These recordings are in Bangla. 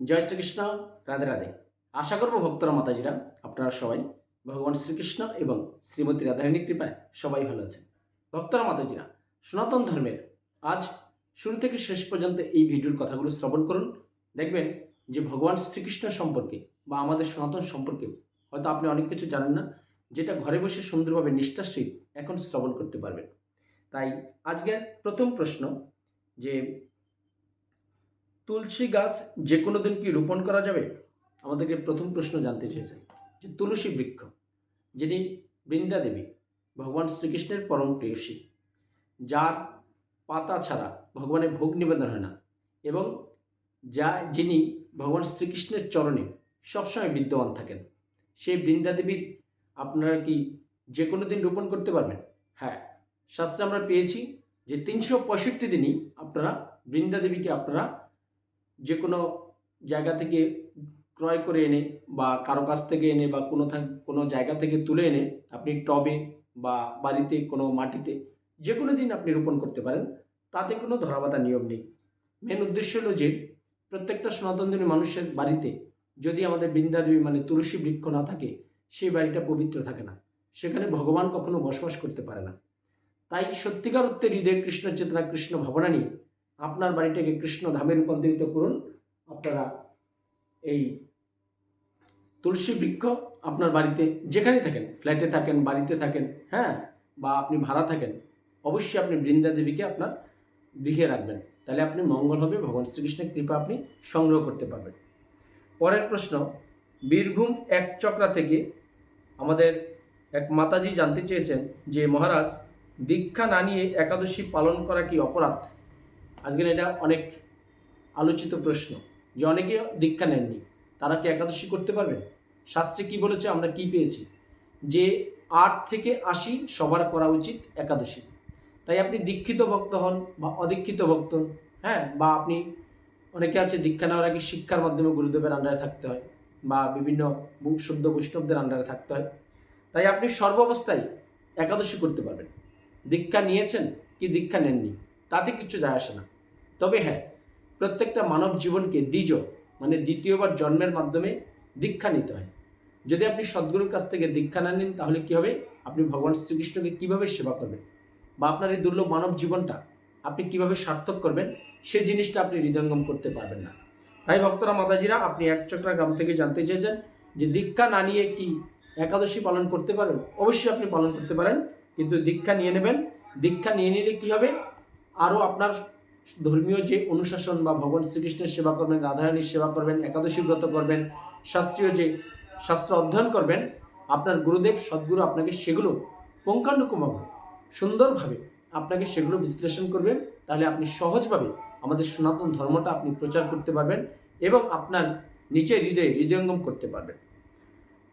জয় শ্রীকৃষ্ণ, রাধে রাধে। আশা করব ভক্তরা, মাতাজিরা, আপনারা সবাই ভগবান শ্রীকৃষ্ণ এবং শ্রীমতী রাধারানীর কৃপায় সবাই ভালো আছেন। ভক্তরা, মাতাজিরা, সনাতন ধর্মের আজ শুরু থেকে শেষ পর্যন্ত এই ভিডিওর কথাগুলো শ্রবণ করুন। দেখবেন যে ভগবান শ্রীকৃষ্ণ সম্পর্কে বা আমাদের সনাতন সম্পর্কে হয়তো আপনি অনেক কিছু জানেন না, যেটা ঘরে বসে সুন্দরভাবে নিষ্ঠার সহিত এখন শ্রবণ করতে পারবেন। তাই আজকের প্রথম প্রশ্ন যে তুলসী গাছ যে কোনো দিন কি রোপণ করা যাবে? আমাদেরকে প্রথম প্রশ্ন জানতে চেয়েছেন যে তুলসী বৃক্ষ, যিনি বৃন্দা দেবী, ভগবান শ্রীকৃষ্ণের পরম প্রেয়সী যার পাতা ছাড়া ভগবানের ভোগ নিবেদন হয় না এবং যা, যিনি ভগবান শ্রীকৃষ্ণের চরণে সবসময় বিদ্যমান থাকেন, সেই বৃন্দা দেবীর আপনারা কি যে কোনো দিন রোপণ করতে পারবেন? হ্যাঁ শাস্ত্রে আমরা পেয়েছি যে তিনশো পঁয়ষট্টি দিনই আপনারা বৃন্দা দেবীকে আপনারা যে কোনো জায়গা থেকে ক্রয় করে এনে বা কারও কাছ থেকে এনে বা কোনো কোনো জায়গা থেকে তুলে এনে আপনি টবে বা বাড়িতে কোনো মাটিতে যে কোনো দিন আপনি রোপণ করতে পারেন, তাতে কোনো ধরাবাধা নিয়ম নেই। মেন উদ্দেশ্য হলো যে, প্রত্যেকটা সনাতনী মানুষের বাড়িতে যদি আমাদের বৃন্দাদেবী মানে তুলসী বৃক্ষ না থাকে, সেই বাড়িটা পবিত্র থাকে না। সেখানে ভগবান কখনো বসবাস করতে পারে না। তাই সত্যিকার অর্থে হৃদয় কৃষ্ণ চেতনা কৃষ্ণ ভাবনা নিয়ে আপনার বাড়িটাকে কৃষ্ণ ধামে রূপান্তরিত করুন। আপনারা এই তুলসী বৃক্ষ আপনার বাড়িতে যেখানেই থাকেন, ফ্ল্যাটে থাকেন, বাড়িতে থাকেন হ্যাঁ বা আপনি ভাড়া থাকেন, অবশ্যই আপনি বৃন্দা দেবীকে আপনার গৃহে রাখবেন। তাহলে আপনি মঙ্গল হবে, ভগবান শ্রীকৃষ্ণের কৃপা আপনি সংগ্রহ করতে পারবেন। পরের প্রশ্ন, বীরভূম এক চক্রা থেকে আমাদের এক মাতাজি জানতে চেয়েছেন যে, মহারাজ, দীক্ষা না নিয়ে একাদশী পালন করা কি অপরাধ? আজকের এটা অনেক আলোচিত প্রশ্ন যে অনেকে দীক্ষা নেননি। তারা কি একাদশী করতে পারবেন? শাস্ত্রে কি বলেছে? আমরা কি পেয়েছি? যে আট থেকে আশি সবার করা উচিত একাদশী। তাই আপনি দীক্ষিত ভক্ত হন বা অদীক্ষিত ভক্ত হ্যাঁ? বা আপনি অনেকে আছে দীক্ষা নেওয়ার আগে শিক্ষার মাধ্যমে গুরুদেবের আন্ডারে থাকতে হয় বা বিভিন্ন শুদ্ধ বৈষ্ণবদের আন্ডারে থাকতে হয়। তাই আপনি সর্বাবস্থায় একাদশী করতে পারবেন। দীক্ষা নিয়েছেন কি দীক্ষা নেননি? তাতে কিছু যায় আসে না। তবে হ্যাঁ প্রত্যেকটা মানব জীবনকে দ্বিজ মানে দ্বিতীয়বার জন্মের মাধ্যমে দীক্ষা নিতে হয়। যদি আপনি সদ্গুরুর কাছ থেকে দীক্ষা না নিন, তাহলে কী হবে? আপনি ভগবান শ্রীকৃষ্ণকে কীভাবে সেবা করবেন? বা আপনার এই দুর্লভ মানব জীবনটা আপনি কীভাবে সার্থক করবেন? সেই জিনিসটা আপনি হৃদয়ঙ্গম করতে পারবেন না। তাই ভক্তরা, মাতাজিরা, আপনি এক চক্রা গ্রাম থেকে জানতে চেয়েছেন যে দীক্ষা না নিয়ে কি একাদশী পালন করতে পারেন? অবশ্যই আপনি পালন করতে পারেন, কিন্তু দীক্ষা নিয়ে নেবেন। দীক্ষা নিয়ে নিলে কী হবে? আরও আপনার ধর্মীয় যে অনুশাসন বা ভগবান শ্রীকৃষ্ণের সেবা করবেন, রাধারানীর সেবা করবেন, একাদশী ব্রত করবেন, শাস্ত্রীয় যে শাস্ত্র অধ্যয়ন করবেন, আপনার গুরুদেব, সদ্গুরু আপনাকে সেগুলো পুঙ্খানুপুঙ্খভাবে, সুন্দরভাবে আপনাকে সেগুলো বিশ্লেষণ করবেন তাহলে আপনি সহজভাবে আমাদের সনাতন ধর্মটা আপনি প্রচার করতে পারবেন এবং আপনার নিজের হৃদয়ে হৃদয়ঙ্গম করতে পারবেন।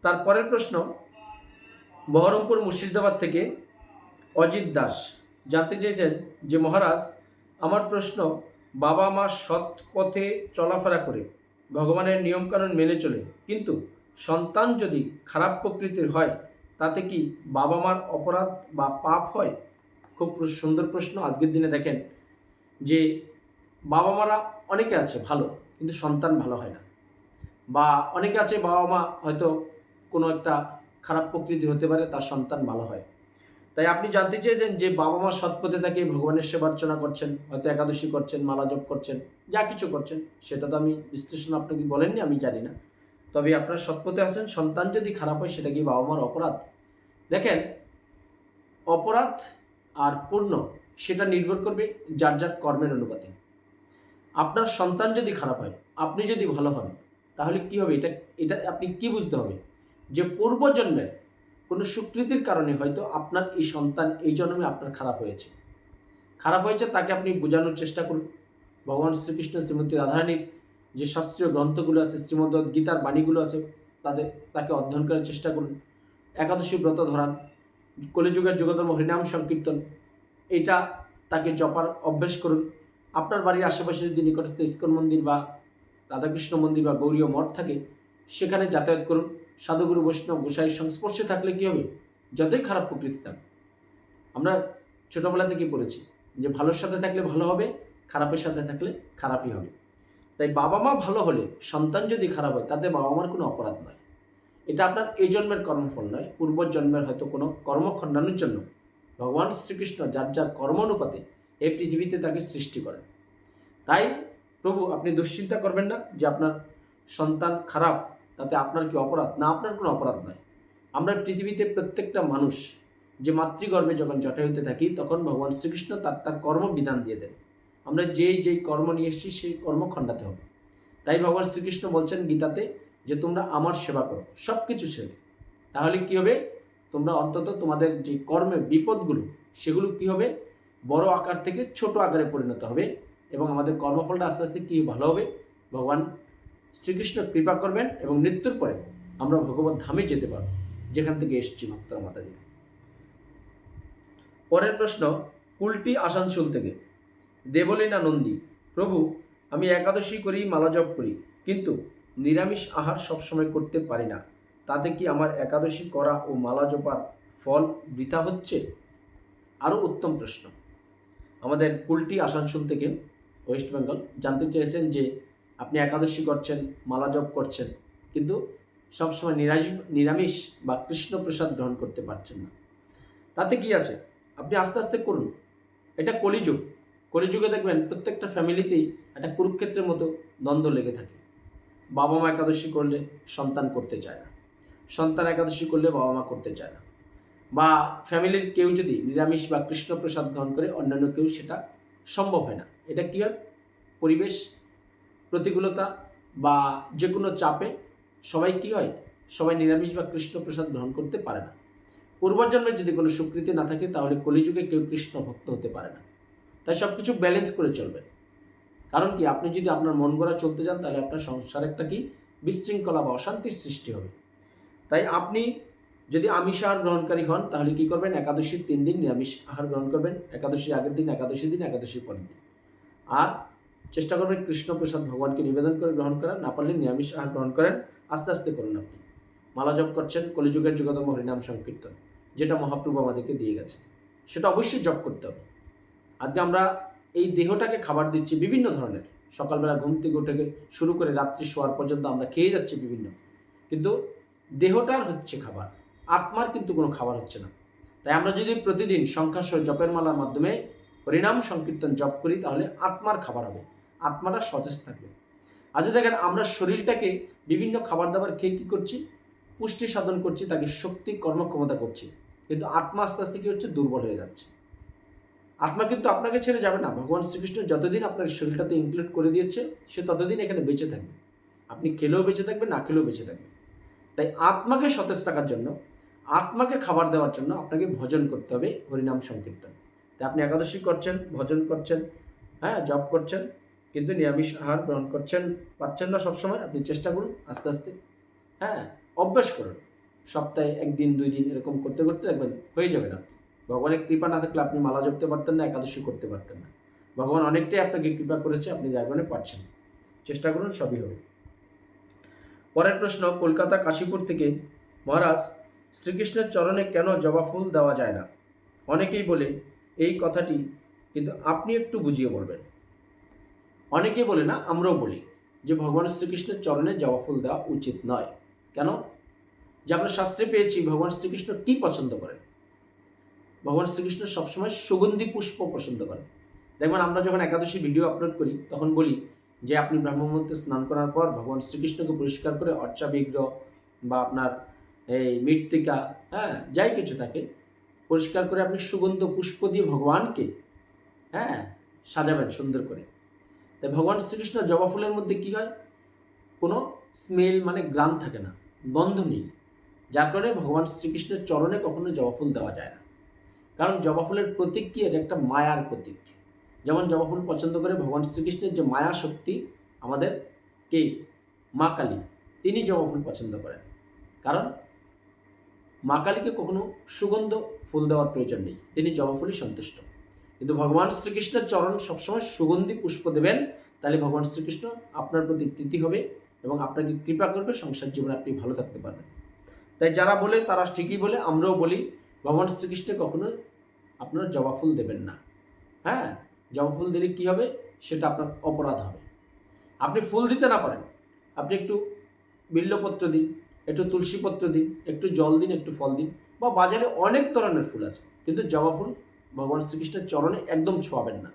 তার পরের প্রশ্ন, বহরমপুর মুর্শিদাবাদ থেকে অজিত দাস জানতে চেয়েছেন যে মহারাজ আমার প্রশ্ন, বাবা মা সৎ পথে চলাফেরা করে, ভগবানের নিয়মকানুন মেনে চলে, কিন্তু সন্তান যদি খারাপ প্রকৃতির হয়, তাতে কি বাবা মার অপরাধ বা পাপ হয়? খুব সুন্দর প্রশ্ন আজকের দিনে দেখেন যে, বাবা মারা অনেকে আছে ভালো, কিন্তু সন্তান ভালো হয় না। বা অনেকে আছে বাবা মা হয়তো কোনো একটা খারাপ প্রকৃতি হতে পারে, তার সন্তান ভালো হয়। তাই আপনি জানতে চেয়েছেন যে বাবা মা সৎপথে তাকে ভগবানের সেবার্চনা করছেন, হয়তো একাদশী করছেন, মালা জপ করছেন, যা কিছু করছেন, সেটা তো আমি বিশ্লেষণ আপনাকে বলেননি, আমি জানি না। তবে আপনার সৎপথে আছেন, সন্তান যদি খারাপ হয়, সেটা কি বাবা মার অপরাধ? দেখেন, অপরাধ আর পূর্ণ, সেটা নির্ভর করবে যার যার কর্মের অনুপাতে। আপনার সন্তান যদি খারাপ হয়, আপনি যদি ভালো হন, তাহলে কি হবে? এটা এটা আপনি কি বুঝতে হবে? যে পূর্বজন্মের কোনো সুকৃতির কারণে হয়তো আপনার এই সন্তান এই জন্মে আপনার খারাপ হয়েছে। খারাপ হয়েছে তাকে আপনি বোঝানোর চেষ্টা করুন। ভগবান শ্রীকৃষ্ণ শ্রীমতী রাধারানীর যে শাস্ত্রীয় গ্রন্থগুলো আছে, শ্রীমদ গীতার বাণীগুলো আছে, তাদের, তাকে অধ্যয়ন করার চেষ্টা করুন। একাদশী ব্রত ধরান, কলিযুগের যুগধর্ম হরিনাম সংকীর্তন এটা তাকে জপার অভ্যেস করুন। আপনার বাড়ির আশেপাশে যদি নিকটস্থ ইস্কন মন্দির বা রাধাকৃষ্ণ মন্দির বা গৌরীয় মঠ থাকে, সেখানে যাতায়াত করুন। সাধুগুরু বৈষ্ণব গোসাইয়ের সংস্পর্শে থাকলে কী হবে? যতই খারাপ প্রকৃতি থাক। আমরা ছোটোবেলা থেকে পড়েছি যে ভালোর সাথে থাকলে ভালো হবে, খারাপের সাথে থাকলে খারাপই হবে। তাই বাবা মা ভালো হলে, সন্তান যদি খারাপ হয়, তাতে বাবা মার কোনো অপরাধ নয়। এটা আপনার এই জন্মের কর্মফল নয় পূর্ব জন্মের হয়তো কোনো কর্ম খণ্ডানোর জন্য। ভগবান শ্রীকৃষ্ণ যার যার কর্ম অনুপাতে এই পৃথিবীতে তাকে সৃষ্টি করেন। তাই প্রভু, আপনি দুশ্চিন্তা করবেন না যে আপনার সন্তান খারাপ তাতে আপনার কি অপরাধ? না, আপনার কোনো অপরাধ নয়। আমরা পৃথিবীতে প্রত্যেকটা মানুষ যে মাতৃগর্ভে যখন জটায়ুতে থাকি, তখন ভগবান শ্রীকৃষ্ণ তার তার কর্মবিধান দিয়ে দেন। আমরা যেই যেই কর্ম নিয়ে এসেছি, সেই কর্ম খণ্ডাতে হবে। তাই ভগবান শ্রীকৃষ্ণ বলছেন গীতাতে যে, তোমরা আমার সেবা করো সব কিছু ছেড়ে তাহলে কি হবে? তোমরা অন্তত তোমাদের যে কর্মের বিপদগুলো, সেগুলো কি হবে? বড় আকার থেকে ছোট আকারে পরিণত হবে এবং আমাদের কর্মফলটা আস্তে আস্তে কী ভালো হবে? ভগবান শ্রীকৃষ্ণ কৃপা করবেন এবং মৃত্যুর পরে আমরা ভগবত ধামে যেতে পারব, যেখান থেকে এসেছি ভক্তরা মাতাজি। পরের প্রশ্ন, কুলটি আসানসোল থেকে। দেবলীনা নন্দী, প্রভু, আমি একাদশী করি, মালা জপ করি, কিন্তু নিরামিষ আহার সবসময় করতে পারি না। তাতে কি আমার একাদশী করা ও মালা জপার ফল বৃথা হচ্ছে? আরও উত্তম প্রশ্ন। আমাদের কুলটি আসানসোল থেকে ওয়েস্ট বেঙ্গল জানতে চেয়েছেন যে আপনি একাদশী করছেন, মালা জপ করছেন, কিন্তু সবসময় নিরামিষ নিরামিষ বা কৃষ্ণপ্রসাদ গ্রহণ করতে পারছেন না। তাতে কি আছে? আপনি আস্তে আস্তে করুন। এটা কলিযুগ। কলিযুগে দেখবেন প্রত্যেকটা ফ্যামিলিতেই একটা কুরুক্ষেত্রের মতো দ্বন্দ্ব লেগে থাকে। বাবা মা একাদশী করলে সন্তান করতে চায় না। সন্তান একাদশী করলে বাবা মা করতে চায় না। বা ফ্যামিলির কেউ যদি নিরামিষ বা কৃষ্ণপ্রসাদ গ্রহণ করে, অন্যান্য কেউ সেটা সম্ভব হয় না। এটা কী হয়? পরিবেশ প্রতিকূলতা বা যে কোনো চাপে সবাই কি হয়? সবাই নিরামিষ বা কৃষ্ণপ্রসাদ গ্রহণ করতে পারে না। পূর্বজন্মে যদি কোনো স্বীকৃতি না থাকে, তাহলে কলিযুগে কেউ কৃষ্ণ ভক্ত হতে পারে না। তাই সব কিছু ব্যালেন্স করে চলবেন কারণ কি? আপনি যদি আপনার মন গড়া চলতে যান, তাহলে আপনার সংসার একটা কি? বিশৃঙ্খলা বা অশান্তির সৃষ্টি হবে। তাই আপনি যদি আমিষ আহার গ্রহণকারী হন, তাহলে কি করবেন? একাদশীর তিন দিন নিরামিষ আহার গ্রহণ করবেন। একাদশীর আগের দিন একাদশী দিন, একাদশীর পরের দিন। আর চেষ্টা করবেন কৃষ্ণপ্রসাদ ভগবানকে নিবেদন করে গ্রহণ করেন না পারলে নিরামিষ আহার গ্রহণ করেন, আস্তে আস্তে করুন আপনি। মালা জপ করছেন, কলিযুগের যুগতম হরিনাম সংকীর্তন, যেটা মহাপ্রভু আমাদেরকে দিয়ে গেছে। সেটা অবশ্যই জপ করতে হবে। আজকে আমরা এই দেহটাকে খাবার দিচ্ছি বিভিন্ন ধরনের। সকালবেলা ঘুম থেকে উঠে শুরু করে রাত্রি শোয়ার পর্যন্ত আমরা খেয়ে যাচ্ছি বিভিন্ন। কিন্তু দেহটার হচ্ছে খাবার, আত্মার কিন্তু কোনো খাবার হচ্ছে না। তাই আমরা যদি প্রতিদিন সংখ্যাস্বর জপের মালার মাধ্যমে হরিনাম সংকীর্তন জপ করি, তাহলে আত্মার খাবার হবে। আত্মাটা সতেজ থাকবে। আজ দেখেন আমরা শরীরটাকে বিভিন্ন খাবার দাবার খেয়ে কী করছি? পুষ্টি সাধন করছি, তাকে শক্তি, কর্মক্ষমতা করছি। কিন্তু আত্মা আস্তে আস্তে কী হচ্ছে? দুর্বল হয়ে যাচ্ছে। আত্মা কিন্তু আপনাকে ছেড়ে যাবে না। ভগবান শ্রীকৃষ্ণ যতদিন আপনার শরীরটাতে ইনক্লুড করে দিয়েছে, সে ততদিন এখানে বেঁচে থাকবে। আপনি খেলেও বেঁচে থাকবে না খেলেও বেঁচে থাকবে তাই আত্মাকে সতেজ থাকার জন্য, আত্মাকে খাবার দেওয়ার জন্য আপনাকে ভজন করতে হবে হরিনাম সংকীর্তন। তাই আপনি একাদশী করছেন, ভজন করছেন হ্যাঁ জব করছেন কিন্তু নিরামিষ আহার গ্রহণ করছেন, পাচ্ছেন না সবসময়, আপনি চেষ্টা করুন, আস্তে আস্তে। হ্যাঁ অভ্যাস করুন। সপ্তাহে একদিন, দুই দিন এরকম করতে করতে দেখবেন হয়ে যাবেন আপনি ভগবানের কৃপা না থাকলে আপনি মালা জপতে পারতেন না, একাদশী করতে পারতেন না। ভগবান অনেকটাই আপনাকে কৃপা করেছে, আপনি জায়গানে পারছেন চেষ্টা করুন, সবই হবে। পরের প্রশ্ন, কলকাতা কাশীপুর থেকে, মহারাজ, শ্রীকৃষ্ণের চরণে কেন জবা ফুল দেওয়া যায় না? অনেকেই বলে, এই কথাটি কিন্তু আপনি একটু বুঝিয়ে বলবেন। অনেকেই বলে না, আমরাও বলি যে ভগবান শ্রীকৃষ্ণের চরণে জবা ফুল দেওয়া উচিত নয়। কেন? যে আমরা শাস্ত্রে পেয়েছি ভগবান শ্রীকৃষ্ণ কি পছন্দ করেন? ভগবান শ্রীকৃষ্ণ সবসময় সুগন্ধি পুষ্প পছন্দ করেন। দেখবেন আমরা যখন একাদশী ভিডিও আপলোড করি, তখন বলি যে আপনি ব্রহ্মমূর্তে স্নান করার পর ভগবান শ্রীকৃষ্ণকে পরিষ্কার করে অর্চা বিগ্রহ বা আপনার এই মৃত্তিকা হ্যাঁ যাই কিছু থাকে, পরিষ্কার করে আপনি সুগন্ধ পুষ্প দিয়ে ভগবানকে হ্যাঁ সাজাবেন সুন্দর করে। তাই ভগবান শ্রীকৃষ্ণ জবা ফুলের মধ্যে কী হয়? কোনো স্মেল মানে গ্রাম থাকে না, গন্ধ নেই। যার কারণে ভগবান শ্রীকৃষ্ণের চরণে কখনো জবা ফুল দেওয়া যায় না। কারণ জবা ফুলের প্রতীক কি? এটা একটা মায়ার প্রতীক। যেমন জবা ফুল পছন্দ করে ভগবান শ্রীকৃষ্ণের যে মায়া শক্তি আমাদের কে? মা কালী। তিনি জবা ফুল পছন্দ করেন। কারণ মা কালীকে কখনো সুগন্ধ ফুল দেওয়ার প্রয়োজন নেই। তিনি জবা ফুলই সন্তুষ্ট। কিন্তু ভগবান শ্রীকৃষ্ণের চরণ সবসময় সুগন্ধি পুষ্প দেবেন, তাহলে ভগবান শ্রীকৃষ্ণ আপনার প্রতি প্রীতি হবে এবং আপনাকে কৃপা করবে, সংসার জীবনে আপনি ভালো থাকতে পারবেন। তাই যারা বলে তারা ঠিকই বলে, আমরাও বলি, ভগবান শ্রীকৃষ্ণে কখনো আপনার জবা ফুল দেবেন না। হ্যাঁ? জবা ফুল দিলে কী হবে? সেটা আপনার অপরাধ হবে। আপনি ফুল দিতে না পারেন। আপনি একটু বিল্লপত্র দিন, একটু তুলসীপত্র দিন, একটু জল দিন, একটু ফল দিন, বা বাজারে অনেক ধরনের ফুল আছে, কিন্তু জবা ফুল ভগবান শ্রীকৃষ্ণের চরণে একদম ছোঁয়াবেন না।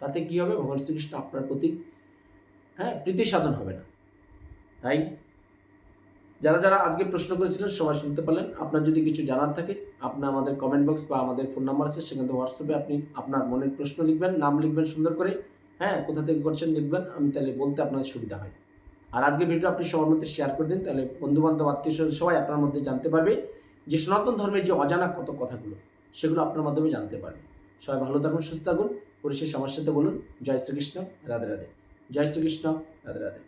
তাতে কি হবে? ভগবান শ্রীকৃষ্ণ আপনার প্রতি হ্যাঁ প্রীতি সাধন হবে না। তাই যারা যারা আজকে প্রশ্ন করেছিলেন, সবাই শুনতে পারলেন আপনার যদি কিছু জানার থাকে আপনার আমাদের কমেন্ট বক্স বা আমাদের ফোন নাম্বার আছে, সেখান থেকে হোয়াটসঅ্যাপে আপনি আপনার মনের প্রশ্ন লিখবেন, নাম লিখবেন সুন্দর করে। হ্যাঁ কোথা থেকে করছেন লিখবেন, আমি তাহলে বলতে আপনার সুবিধা হয়। আর আজকে ভিডিও আপনি সবার মধ্যে শেয়ার করে দিন, তাহলে বন্ধুবান্ধব আত্মীয় স্বজন সবাই আপনার মধ্যে জানতে পারবে যে সনাতন ধর্মের যে অজানা কত কথাগুলো। সেগুলো আপনার মাধ্যমে জানতে পারবে সবাই ভালো থাকুন, সুস্থ থাকুন। পরিশেষ আমার সাথে বলুন, জয় শ্রীকৃষ্ণ, রাধে রাধে। জয় শ্রীকৃষ্ণ, রাধে রাধে।